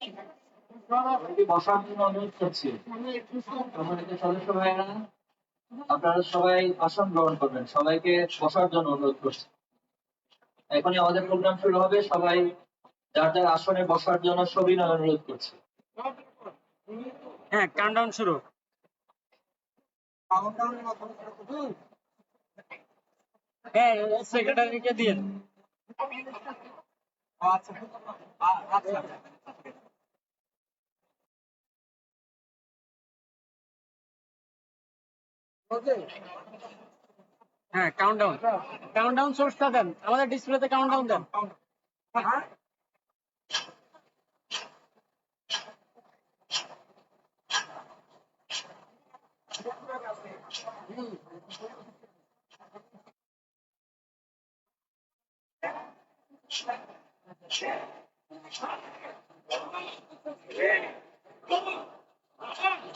সবাইকে বসার জন্য অনুরোধ করছি। সম্মানিত সদস্য ভাইয়েরা আপনারা সবাই আসন গ্রহণ করবেন। সবাইকে বসার জন্য অনুরোধ করছি। এখনই আমাদের প্রোগ্রাম শুরু হবে। সবাই যার যার আসনে বসার জন্য সবিনয় অনুরোধ করছি। হ্যাঁ কাউন্টডাউন শুরু। হ্যাঁ সেক্রেটারিকে দিয়ে হ্যাঁ কাউন্টডাউন কাউন্টডাউন সোর্সটা দেন। আমাদের ডিসপ্লেতে কাউন্টডাউন দেন।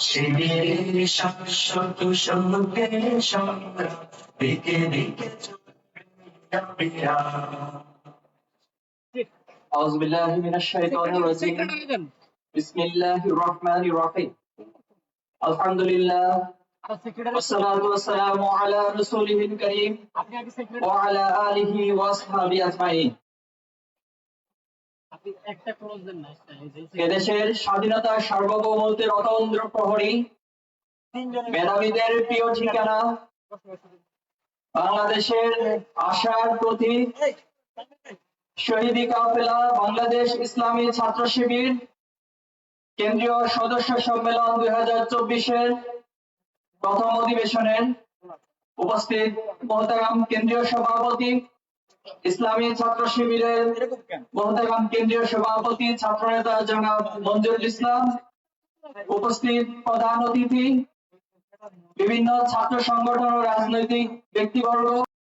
শিবিরের শাশ্বত সঙ্গে সংগ্রাম দিকে দিকে أعوذ بالله من الشيطان الرجيم সেক্রেটারি দেন بسم الله الرحمن الرحيم الحمد لله আর সেক্রেটারি والصلاة والسلام على رسوله الكريم আপনি আগে সেক্রেটারি وعلى آله وأصحابه أجمعين এদেশের স্বাধীনতা সার্বভৌমত্বের অতন্দ্র প্রহরী মেধাবীদের প্রিয় ঠিকানা বাংলাদেশের আশার প্রতীক শহীদি কাফেলা বাংলাদেশ ইসলামী ছাত্র শিবির কেন্দ্রীয় সদস্য সম্মেলন দুই হাজার চব্বিশের প্রথম অধিবেশনের উপস্থিত মহতারাম কেন্দ্রীয় সভাপতি ইসলামী ছাত্র শিবিরের মহতারাম কেন্দ্রীয় সভাপতি ছাত্র নেতা জনাব মঞ্জুরুল ইসলাম, উপস্থিত প্রধান অতিথি, বিভিন্ন ছাত্র সংগঠন ও রাজনৈতিক ব্যক্তিবর্গ